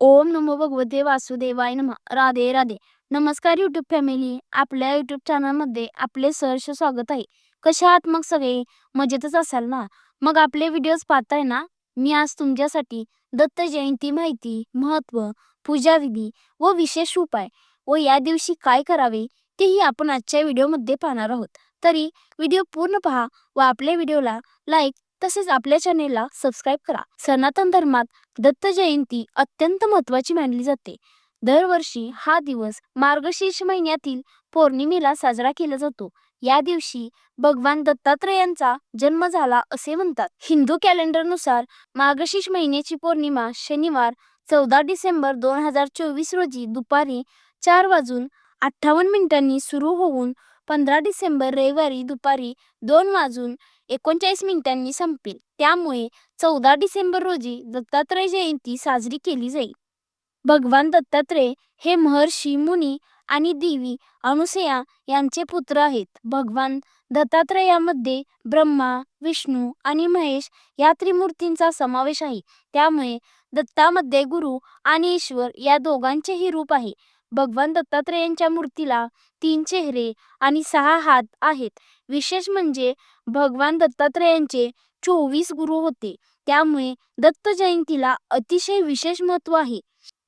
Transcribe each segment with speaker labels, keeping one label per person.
Speaker 1: ओम नमो भगवते वासुदेवाय नम. राधे राधे. नमस्कार युट्यूब फॅमिली आपल्या युट्यूब चॅनलमध्ये आपले सहर्ष स्वागत आहे. कशा आहात मग सगळे? मजेतच असाल ना? मग आपले व्हिडिओज पाहताय ना? मी आज तुमच्यासाठी दत्त जयंती माहिती महत्त्व पूजाविधी व विशेष उपाय व या दिवशी काय करावे तेही आपण आजच्या व्हिडिओमध्ये पाहणार आहोत. तरी व्हिडिओ पूर्ण पहा व आपल्या व्हिडिओला लाईक तसेच आपल्या चॅनेलला सबस्क्राईब करा. सनातन धर्मात दत्त जयंती अत्यंत महत्वाची मानली जाते. दरवर्षी हा दिवस मार्गशीर्ष महिन्यातील पौर्णिमेला साजरा केला जातो. या दिवशी भगवान दत्तात्रेयांचा जन्म झाला असे म्हणतात. हिंदू कॅलेंडरनुसार मार्गशीर्ष महिन्याची पौर्णिमा शनिवार चौदा डिसेंबर दोन हजार चोवीस रोजी दुपारी चार वाजून अठ्ठावन्न मिनिटांनी सुरू होऊन पंधरा डिसेंबर रविवारी दुपारी दोन वाजून एकोणचाळीस मिनिटांनी संपेल. त्यामुळे चौदा डिसेंबर रोजी दत्तात्रय जयंती साजरी केली जाईल. भगवान दत्तात्रय हे महर्षी मुनी आणि देवी अनुसया यांचे पुत्र आहेत. भगवान दत्तात्रयामध्ये ब्रह्मा विष्णू आणि महेश या त्रिमूर्तींचा समावेश आहे. त्यामुळे दत्तामध्ये गुरु आणि ईश्वर या दोघांचेही रूप आहे. भगवान दत्तात्रेयांच्या मूर्तीला तीन चेहरे आणि सहा हात आहेत. विशेष म्हणजे भगवान दत्तात्रेयांचे चोवीस गुरु होते. त्यामुळे दत्त जयंतीला अतिशय विशेष महत्त्व आहे.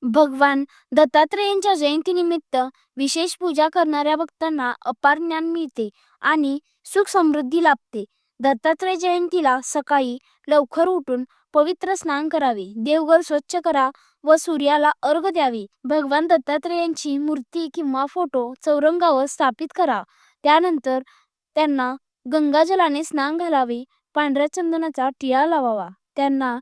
Speaker 1: भगवान दत्तात्रेयांच्या जयंतीनिमित्त विशेष पूजा करणाऱ्या भक्तांना अपार ज्ञान मिळते आणि सुख समृद्धी लाभते. दत्तात्रय जयंतीला सकाळी लवकर उठून पवित्र स्नान करावे. देवघर स्वच्छ करा व सूर्याला अर्घ द्यावे. भगवान दत्तात्रेयांची मूर्ती किंवा फोटो चौरंगावर स्थापित करा. त्यानंतर त्यांना गंगाजलाने स्नान घालावे. पांढऱ्या चंदनाचा टिळा लावावा. त्यांना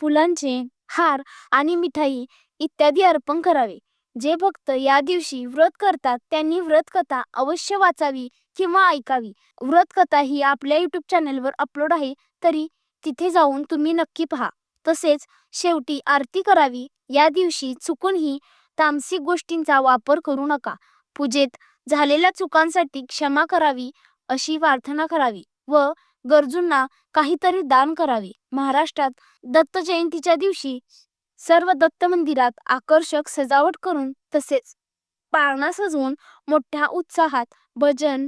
Speaker 1: फुलांचे हार आणि मिठाई इत्यादी अर्पण करावे. जे भक्त या दिवशी व्रत करतात त्यांनी व्रत कथा अवश्य वाचावी किंवा ऐकावी. व्रत कथा ही आपल्या यूट्यूब चॅनलवर अपलोड आहे तरी तिथे जाऊन तुम्ही नक्की पहा. तसेच शेवटी आरती करावी या दिवशी चुकूनही तामसिक गोष्टींचा वापर करू नका. पूजेत झालेल्या चुकांसाठी क्षमा करावी अशी प्रार्थना करावी व गरजूंना काहीतरी दान करावे. महाराष्ट्रात दत्त जयंतीच्या दिवशी सर्व दत्त मंदिरात आकर्षक सजावट करून तसेच पाळणा सजवून मोठ्या उत्साहात भजन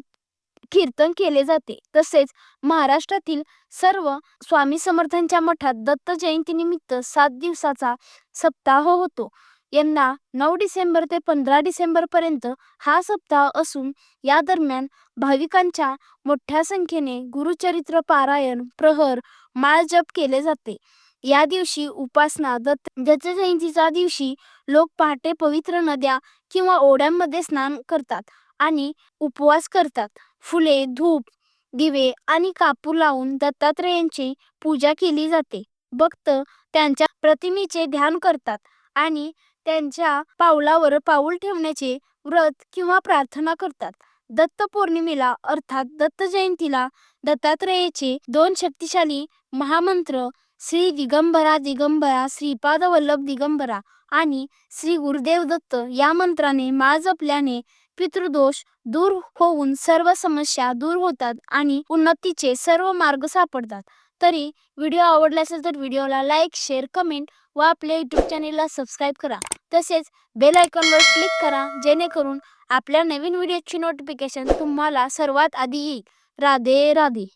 Speaker 1: कीर्तन केले जाते. तसेच महाराष्ट्रातील सर्व स्वामी समर्थांच्या मठात दत्त जयंतीनिमित्त सात दिवसाचा सप्ताह होतो. यांना नऊ डिसेंबर ते पंधरा डिसेंबर पर्यंत हा सप्ताह असून या दरम्यान भाविकांच्या मोठ्या संख्येने गुरुचरित्र पारायण प्रहर माळ जप केले जाते. या दिवशी उपासना दत्त दत्त जयंतीच्या दिवशी लोक पहाटे पवित्र नद्या किंवा ओढ्यांमध्ये स्नान करतात आणि उपवास करतात. फुले धूप दिवे आणि कापूर लावून दत्तात्रेयांची पूजा केली जाते. भक्त त्यांच्या प्रतिमेचे ध्यान करतात आणि त्यांच्या पावलावर पाऊल ठेवण्याचे व्रत किंवा प्रार्थना करतात. दत्त पौर्णिमेला अर्थात दत्त जयंतीला दत्तात्रेयाचे दोन शक्तिशाली महामंत्र श्री दिगंबरा दिगंबरा श्रीपाद वल्लभ दिगंबरा आणि श्री गुरुदेव दत्त या मंत्राने माळ जपल्याने पितृदोष दूर होऊन सर्व समस्या दूर होतात आणि उन्नतीचे सर्व मार्ग सापडतात. तरी व्हिडिओ आवडला असेल तर व्हिडिओला लाईक शेअर कमेंट व आपल्या यूट्यूब चॅनेलला सबस्क्राईब करा. तसेच बेल आयकॉनवर क्लिक करा जेणेकरून आपल्या नवीन व्हिडिओची नोटिफिकेशन तुम्हाला सर्वात आधी येईल. राधे राधे.